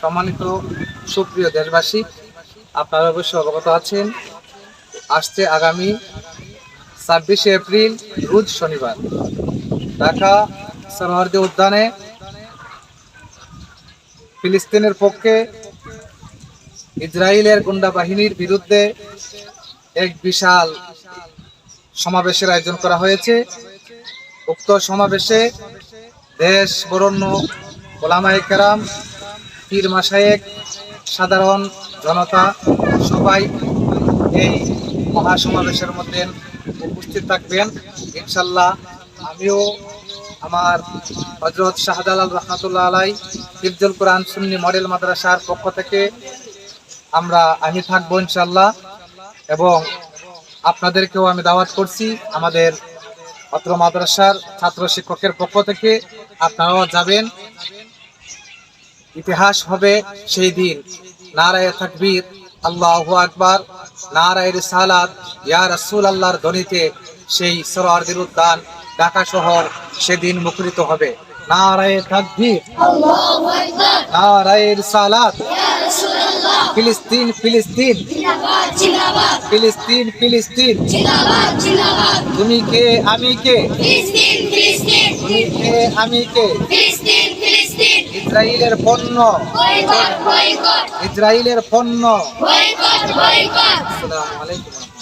সম্মানিত সুপ্রিয় দেশবাসী, আপনারা অবশ্যই অবগত আছেন, আসছে আগামী ছাব্বিশে এপ্রিল, রোজ শনিবার। ঢাকা সরহরদি উদ্যানে ফিলিস্তিনের পক্ষে ইসরায়েলের গুন্ডা বাহিনীর বিরুদ্ধে এক বিশাল সমাবেশের আয়োজন করা হয়েছে। উক্ত সমাবেশে দেশ বরণ্য কেরাম, পীর মাসায়েক সাধারণ জনতা, সবাই এই মহাসমাবেশের মধ্যে উপস্থিত থাকবেন। ইনশাল্লাহ আমিও আমার হজরত শাহজালাল রহমতুল্লাহ আলাই হিফজুল কোরআন সুন্নি মডেল মাদ্রাসার পক্ষ থেকে আমরা আমি থাকব ইনশাল্লাহ এবং আপনাদেরকেও আমি দাওয়াত করছি আমাদের অত্র মাদ্রাসার ছাত্র শিক্ষকের পক্ষ থেকে। আপনারাও যাবেন। ইতিহাস হবে সেই দিন। নারায় তাকবীর আল্লাহ আকবার। নারায় সালাদ ইয়া রাসূল আল্লাহর ধ্বনিতে সেই সরোয়ারদের উদ্যান ঢাকা শহর সেদিন মুখরিত হবে। নারায় তাকবীর আল্লাহু আকবার। নারায় রিসালাত। ইয়া রাসূলুল্লাহ। ফিলিস্তিন ফিলিস্তিন। ফিলিস্তিন ফিলিস্তিন। তুমি কে আমি কে? তুমি কে আমি কে? ইসরায়েলের পণ্য। ইসরায়েলের পণ্য। আসসালামু আলাইকুম।